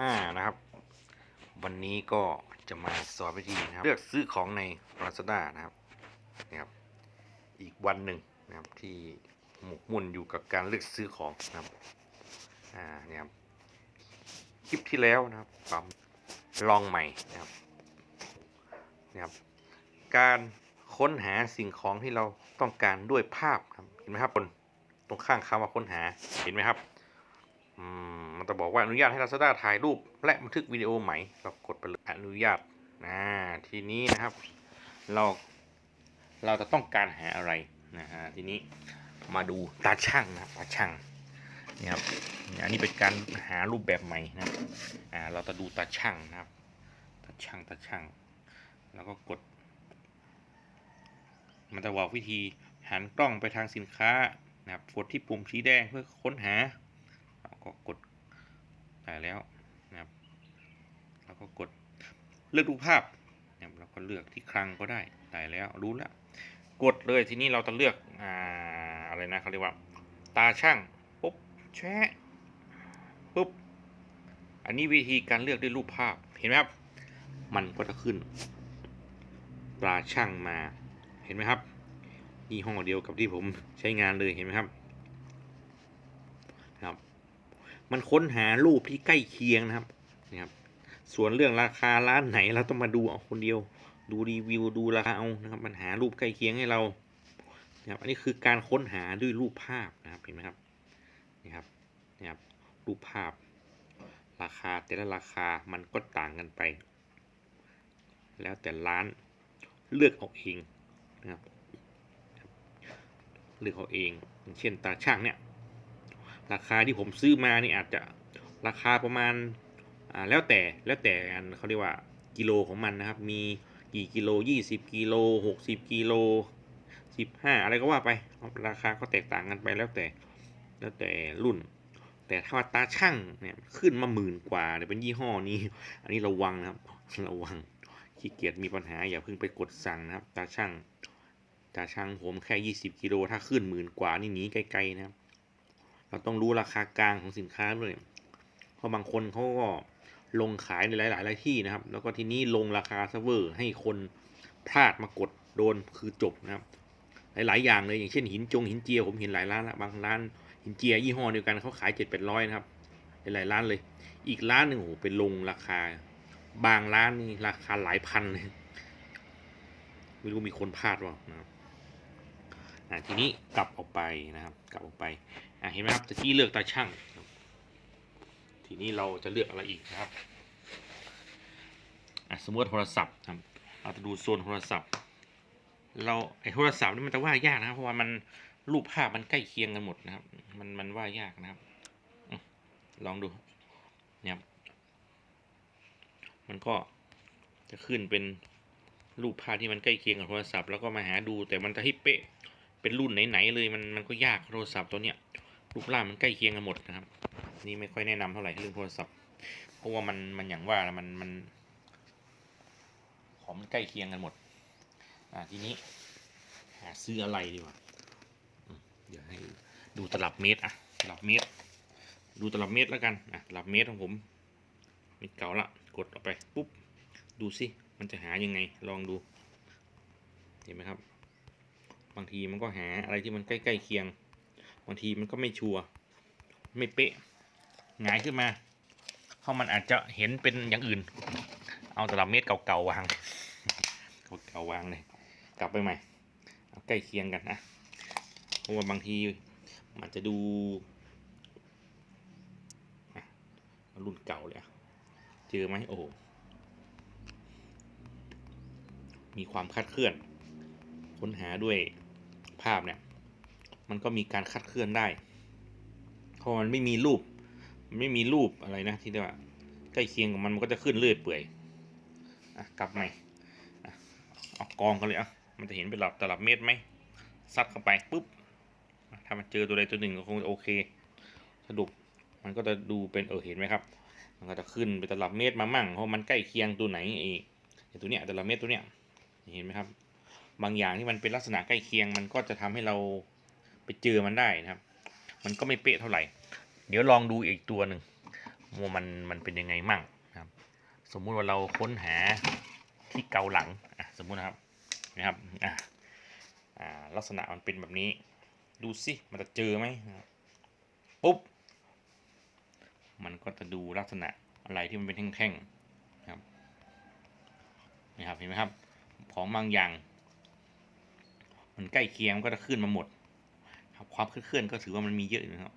ห้านะครับ วันนี้ก็จะมาสอนวิธีนะครับ เลือกซื้อของใน Lazada นะครับนี่ครับ อีกวันหนึ่งนะครับที่หมกมุ่นอยู่กับการเลือกซื้อของนะครับอ่าเนี่ยครับคลิปที่แล้วนะครับปั๊มลองใหม่นะครับนี่ครับ การค้นหาสิ่งของที่เราต้องการด้วยภาพครับเห็นไหมครับบนตรงข้างคำว่าค้นหาเห็นไหมครับ มันจะบอกว่าอนุญาตให้ Lazada ถ่ายรูป และบันทึกวิดีโอใหม่เรากดไปเลยอนุญาตอ่าทีนี้นะครับ เราเราจะต้องการหาอะไรนะฮะทีนี้มาดูตาช่างนะตาช่างนี่ครับเนี่ยอันนี้เป็นการหารูปแบบใหม่นะอ่าเราจะดูตาช่างนะครับตาช่างตาช่าง แล้วก็กด มันจะบอกวิธีหันกล้องไปทางสินค้านะครับกดที่ปุ่มสีแดงเพื่อค้นหา ก็กดได้แล้วนะครับแล้วก็กดเลือกรูปภาพนะครับแล้วก็เลือกที่คลังก็ได้ได้แล้วรู้แล้วกดเลยทีนี้เราจะเลือกอ่าอะไรนะเขาเรียกว่า ตาช่างปุ๊บแชะปุ๊บอันนี้วิธีการเลือกด้วยรูปภาพเห็นไหมครับ มันก็จะขึ้นตราช่างมาเห็นไหมครับยี่ห้อเดียวกับที่ผมใช้งานเลยเห็นไหมครับ มันค้นหารูปที่ใกล้เคียงนะครับนี่ครับ ส่วนเรื่องราคาร้านไหนเราต้องมาดูเอาคนเดียว ดูรีวิวดูราคาเอานะครับ มันหารูปใกล้เคียงให้เรานะครับ อันนี้คือการค้นหาด้วยรูปภาพนะครับเห็นไหมครับนี่ครับนี่ครับรูปภาพ ราคาแต่ละราคามันก็ต่างกันไป แล้วแต่ร้านเลือกเอาเองนะครับเลือกเอาเอง เช่นตาช่างเนี่ย ราคาที่ผมซื้อมานี่อาจจะราคาประมาณอ่าแล้วแต่แล้วแต่อันเขาเรียกว่ากิโลของมันนะครับ มีกี่กิโล 20 กิโล 60 กิโล 15 อะไรก็ว่าไป ราคาก็แตกต่างกันไปแล้วแต่แล้วแต่รุ่น แต่ถ้าว่าตาช่างเนี่ยขึ้นมาหมื่นกว่าเนี่ยเป็นยี่ห้อนี้ อันนี้ระวังนะครับ ระวังขี้เกียจมีปัญหาอย่าเพิ่งไปกดสั่งนะครับ ตาช่างตาช่างผมแค่ 20 กิโลถ้าขึ้นหมื่นกว่านี่หนีไกลๆนะครับ เราต้องรู้ราคากลางของสินค้าด้วยเพราะบางคนเขาก็ลงขายในหลายๆหลายที่นะครับ แล้วก็ทีนี้ลงราคาเซิร์ฟเวอร์ให้คนพลาดมากดโดนคือจบนะครับ หลาย ๆ อย่างเลยอย่างเช่นหินจงหินเจียผมเห็นหลายร้านละบางร้านหินเจียยี่ห้อเดียวกันเขาขายเจ็ดเป็นร้อยนะครับหลายร้านเลย อีกร้านหนึ่งโอ้โหเป็นลงราคา บางร้านนี่ราคาหลายพันเลยไม่รู้มีคนพลาดว่านะครับทีนี้กลับออกไปนะครับ กลับออกไป เห็นไหมครับตะกี้เลือกตาช่าง ทีนี้เราจะเลือกอะไรอีกนะครับสมมติโทรศัพท์ครับเราจะดูโซนโทรศัพท์ เราไอ้โทรศัพท์นี่มันจะว่ายากนะครับ เพราะว่ามันรูปภาพมันใกล้เคียงกันหมดนะครับ มันมันว่ายากนะครับลองดูเนี่ยครับมันก็จะขึ้นเป็นรูปภาพที่มันใกล้เคียงกับโทรศัพท์แล้วก็มาหาดูแต่มันจะให้เป๊ะเป็นรุ่นไหนๆเลยมันมันก็ยากโทรศัพท์ตัวเนี้ย รูปร่างมันใกล้เคียงกันหมดนะครับ นี่ไม่ค่อยแนะนำเท่าไหร่เรื่องโทรศัพท์ เพราะว่ามันมันอย่างว่ามันมันของมันใกล้เคียงกันหมด อ่าทีนี้หาซื้ออะไรดีกว่าเดี๋ยวให้ดูตลับเมตรอะตลับเมตร ดูตลับเมตรแล้วกันอะตลับเมตรของผมเมตรเก่าละกดออกไปปุ๊บดูสิมันจะหายังไงลองดู เห็นไหมครับ บางทีมันก็หาอะไรที่มันใกล้ๆเคียง บางทีมันก็ไม่ชัวร์ไม่เป๊ะหงายขึ้นมา เพราะมันอาจจะเห็นเป็นอย่างอื่น เอาตลับเมตรเก่าๆวางเก่าๆวางเลย กลับไปใหม่เอาใกล้เคียงกันนะเพราะว่าบางทีมันจะดูรุ่นเก่าเลยเจอไหมโอ้มีความคลาดเคลื่อน ค้นหาด้วยภาพเนี่ย มันก็มีการคลาดเคลื่อนได้เพราะมันไม่มีรูปไม่มีรูปอะไรนะที่เรียกว่าใกล้เคียงกับมันมันก็จะขึ้นเรื่อยเปื่อยอะกลับใหม่เอากองกันเลยอะมันจะเห็นเป็นหลับตลับเมตรไหมซัดเข้าไปปุ๊บถ้ามันเจอตัวใดตัวหนึ่งก็คงจะโอเคสรุปมันก็จะดูเป็นเออเห็นไหมครับ มันก็จะขึ้นเป็นตลับเมตรมามั่งเพราะมันใกล้เคียงตัวไหนเองตัวเนี้ยตลับเมตรตัวเนี้ยเห็นไหมครับ บางอย่างที่มันเป็นลักษณะใกล้เคียงมันก็จะทำให้เรา ไปเจอมันได้นะครับ มันก็ไม่เป๊ะเท่าไหร่ เดี๋ยวลองดูอีกตัวหนึ่งว่ามันมันเป็นยังไงมั่งนะครับ สมมุติว่าเราค้นหาที่เกาหลังอะสมมุตินะครับนะครับอะอ่าลักษณะมันเป็นแบบนี้ ดูสิมันจะเจอไหมปุ๊บมันก็จะดูลักษณะอะไรที่มันเป็นแท่งๆนะครับนี่ครับเห็นไหมครับ ของบางอย่าง มันใกล้เคียงก็จะขึ้นมาหมด ความเคลื่อนก็ถือว่ามันมีเยอะอยู่นะครับ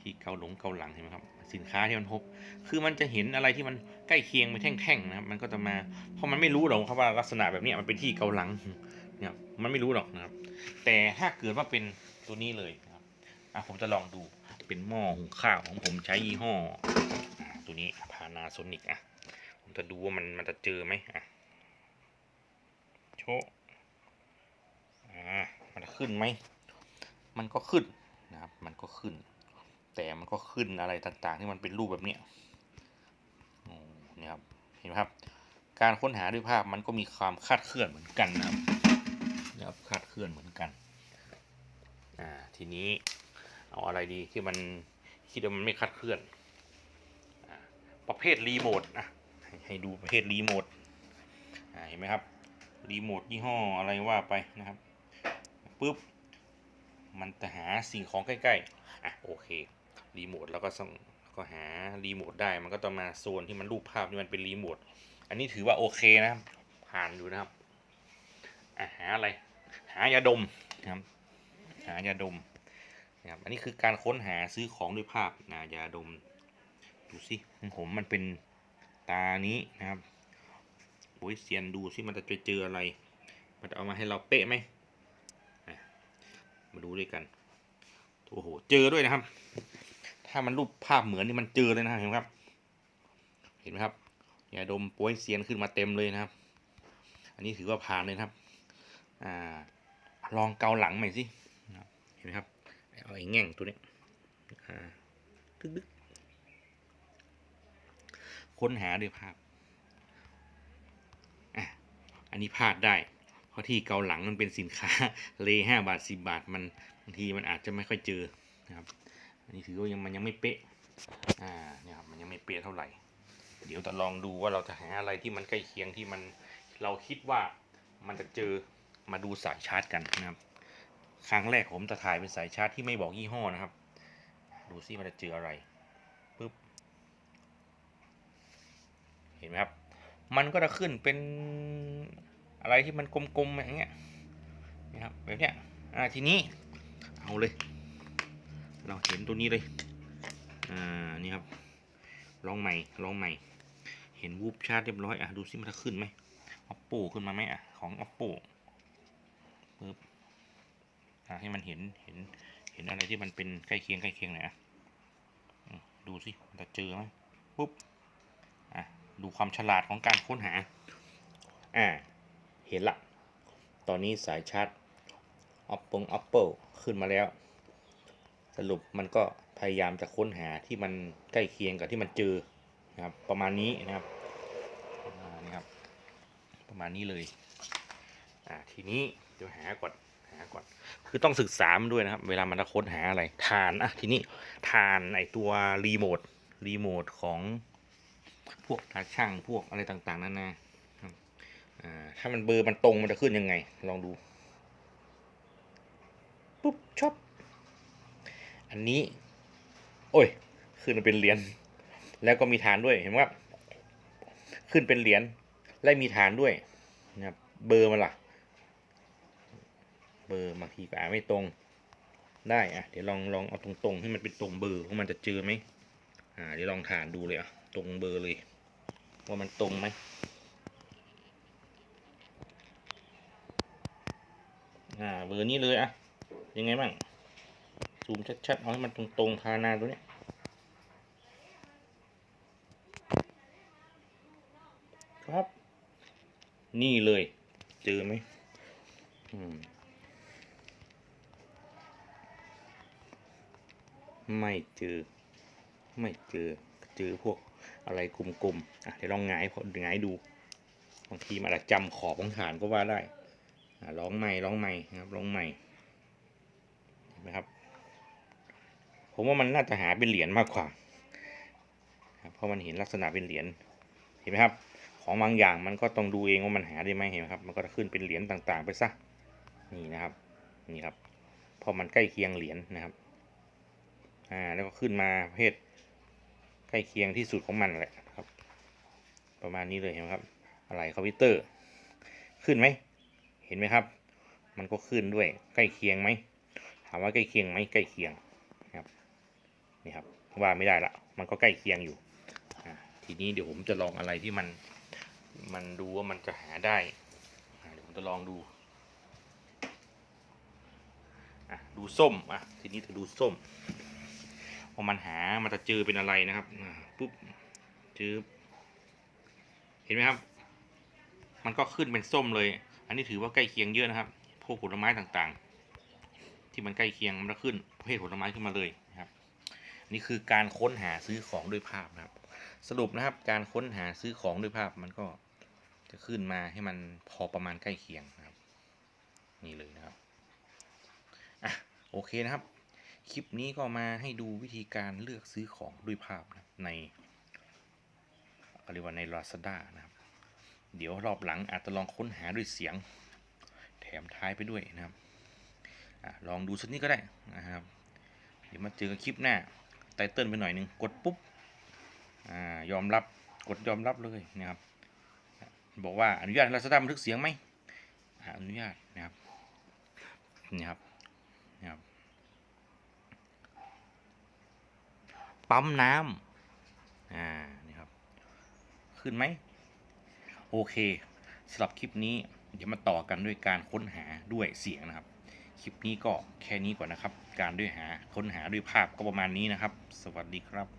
ที่เกาหลงเกาหลังเห็นไหมครับ สินค้าที่มันพบ คือมันจะเห็นอะไรที่มันใกล้เคียงเป็นแท่งๆนะครับ มันก็จะมา เพราะมันไม่รู้หรอกครับว่าลักษณะแบบนี้มันเป็นที่เกาหลังเนี่ยมันไม่รู้หรอกนะครับ แต่ถ้าเกิดว่าเป็นตัวนี้เลยนะครับอะผมจะลองดูเป็นหม้อหุงข้าวของผมใช้ยี่ห้ออตัวนี้พานาโซนิกอะผมจะดูว่ามันมันจะเจอไหมอะโชอ่ามันจะขึ้นไหม มันก็ขึ้นนะครับ มันก็ขึ้น แต่มันก็ขึ้นอะไรต่างๆ ที่มันเป็นรูปแบบเนี้ยนี่ครับ เห็นไหมครับ การค้นหาด้วยภาพมันก็มีความคาดเคลื่อนเหมือนกันนะครับนะครับคาดเคลื่อนเหมือนกัน อ่า ทีนี้เอาอะไรดีที่มันคิดว่ามันไม่คาดเคลื่อนอ่าประเภทรีโมทอะให้ให้ดูประเภทรีโมทอ่าเห็นไหมครับรีโมทยี่ห้ออะไรว่าไปนะครับปุ๊บ มันจะหาสิ่งของใกล้ๆ อะโอเครีโมทแล้วก็ส่งก็หารีโมทได้มันก็ต้องมาโซนที่มันรูปภาพที่มันเป็นรีโมทอันนี้ถือว่าโอเคนะครับผ่านอยู่นะครับอะหาอะไร หายาดมนะครับ หายาดมนะครับอันนี้คือการค้นหาซื้อของด้วยภาพนะยาดมดูสิผมมันเป็นตานี้นะครับโอ้ยเซียนดูสิมันจะเจออะไร มันจะเอามาให้เราเป๊ะไหม มาดูด้วยกันโอ้โหเจอด้วยนะครับ ถ้ามันรูปภาพเหมือนนี่มันเจอเลยนะครับเห็นไหมครับ เห็นไหมครับยาดมโป้ยเซียนขึ้นมาเต็มเลยนะครับ อันนี้ถือว่าผ่านเลยนะครับ อ่า ลองเกาหลังใหม่สิเห็นไหมครับเอาไอ้แง่งตัวนี้อ่าดึกดึกค้นหาด้วยภาพ อะ อันนี้พลาดได้ ราะที่เกาหลังมันเป็นสินค้าเลห้าบาทสิบาทมันบางทีมันอาจจะไม่ค่อยเจอนะครับอันนี้ถือว่ายังมันยังไม่เป๊ะอ่าเนี่ยครับมันยังไม่เป๊ะเท่าไหร่ เดี๋ยวจะลองดูว่าเราจะหาอะไรที่มันใกล้เคียงที่มันเราคิดว่ามันจะเจอมาดูสายชาร์จกันนะครับ ครั้งแรกผมจะถ่ายเป็นสายชาร์จที่ไม่บอกยี่ห้อนะครับ ดูซิมันจะเจออะไรปึ๊บเห็นไหมครับ มันก็จะขึ้นเป็น อะไรที่มันกลมๆอย่างเงี้ยนะครับแบบเนี้ยอ่าทีนี้เอาเลย เราเห็นตัวนี้เลยอ่านี่ครับลองใหม่ลองใหม่ เห็นวูบชาร์จเรียบร้อยอะดูซิมันจะขึ้นไหม oppo ขึ้นมาไหมอะของ oppo ปึ๊บอะให้มันเห็นเห็นเห็นอะไรที่มันเป็นใกล้เคียงใกล้เคียงหน่อยอะดูสิมันจะเจอไหมปุ๊บอะดูความฉลาดของการค้นหาอ่า เห็นละ ตอนนี้สายชาร์จ oppo oppo ขึ้นมาแล้ว สรุปมันก็พยายามจะค้นหาที่มันใกล้เคียงกับที่มันเจอนะครับ ประมาณนี้นะครับอ่านี่ครับ ประมาณนี้เลย อ่า ทีนี้เดี๋ยวหาก่อน หาก่อน คือต้องศึกษามันด้วยนะครับ เวลามันจะค้นหาอะไร ฐาน อะ ทีนี้ฐานไอตัวรีโมท รีโมทของพวกตาช่าง พวกอะไรต่างๆนั่นนะครับอ่า ถ้ามันเบอร์มันตรงมันจะขึ้นยังไง ลองดู ปุ๊บชอบ อันนี้ โอ้ย ขึ้นมาเป็นเหรียญ แล้วก็มีฐานด้วย เห็นไหมครับขึ้นเป็นเหรียญ และมีฐานด้วยนะครับ เบอร์มันล่ะ เบอร์บางทีก็อ่านไม่ตรง ได้อะเดี๋ยวลองลองเอาตรงๆให้มันเป็นตรงเบอร์ว่ามันจะเจอไหมอ่า เดี๋ยวลองฐานดูเลยอะ ตรงเบอร์เลย ว่ามันตรงไหม อ่าเบอร์นี้เลยอะยังไงบ้างซูมชัดๆเอาให้มันตรงๆพานาตัวนี้ครับ นี่เลย เจอไหมอืมไม่เจอ ไม่เจอ เจอพวกอะไรกลมๆ อะเดี๋ยวลองหงายพอหงายดู บางทีมันอาจจะจำขอบของฐานก็ว่าได้ อะลองใหม่ลองใหม่นะครับลองใหม่เห็นไหมครับ ผมว่ามันน่าจะหาเป็นเหรียญมากกว่าเพราะมันเห็นลักษณะเป็นเหรียญเห็นไหมครับ ของบางอย่างมันก็ต้องดูเองว่ามันหาได้ไหมเห็นไหมครับ มันก็จะขึ้นเป็นเหรียญต่างๆ ไปซะนี่นะครับนี่ครับพอมันใกล้เคียงเหรียญนะครับอ่าแล้วก็ขึ้นมาประเพศใกล้เคียงที่สุดของมันแหละครับ ประมาณนี้เลยเห็นไหมครับ อะไรคอมพิวเตอร์ ขึ้นไหม เห็นไหมครับ มันก็ขึ้นด้วยใกล้เคียงไหมถามว่าใกล้เคียงไหมใกล้เคียงครับนี่ครับว่าไม่ได้ละมันก็ใกล้เคียงอยู่ทีนี้เดี๋ยวผมจะลองอะไรที่มันมันดูว่ามันจะหาได้เดี๋ยวผมจะลองดูดูส้มอะทีนี้จะดูส้มว่ามันหามันจะเจอเป็นอะไรนะครับปุ๊บเจอเห็นไหมครับ มันก็ขึ้นเป็นส้มเลย อันนี้ถือว่าใกล้เคียงเยอะนะครับ พวกผลไม้ต่างๆ ที่มันใกล้เคียงมันจะขึ้นประเภทผลไม้ขึ้นมาเลยนะครับ นี่คือการค้นหาซื้อของด้วยภาพนะครับ สรุปนะครับการค้นหาซื้อของด้วยภาพมันก็จะขึ้นมาให้มันพอประมาณใกล้เคียงนะครับ นี่เลยนะครับอะโอเคนะครับ คลิปนี้ก็มาให้ดูวิธีการเลือกซื้อของด้วยภาพนะในเขาเรียกว่าใน Lazada นะครับ เดี๋ยวรอบหลังอาจจะลองค้นหาด้วยเสียง แถมท้ายไปด้วยนะครับอลองดูสักนิดก็ได้นะครับ เดี๋ยวมาเจอกันคลิปหน้าไตเติ้ลไปหน่อยนึงกดปุ๊บอยอมรับกดยอมรับเลยนะครับบอกว่าอนุญาตให้ Lazada บันทึกเสียงไหมอ่าอนุญาตนะครับนี่ครับนี่ครับปั๊มน้ำอ่านี่ครับ ขึ้นไหม โอเคสำหรับคลิปนี้เดี๋ยวมาต่อกันด้วยการค้นหาด้วยเสียงนะครับ คลิปนี้ก็แค่นี้ก่อนนะครับ การด้วยหาค้นหาด้วยภาพก็ประมาณนี้นะครับ สวัสดีครับ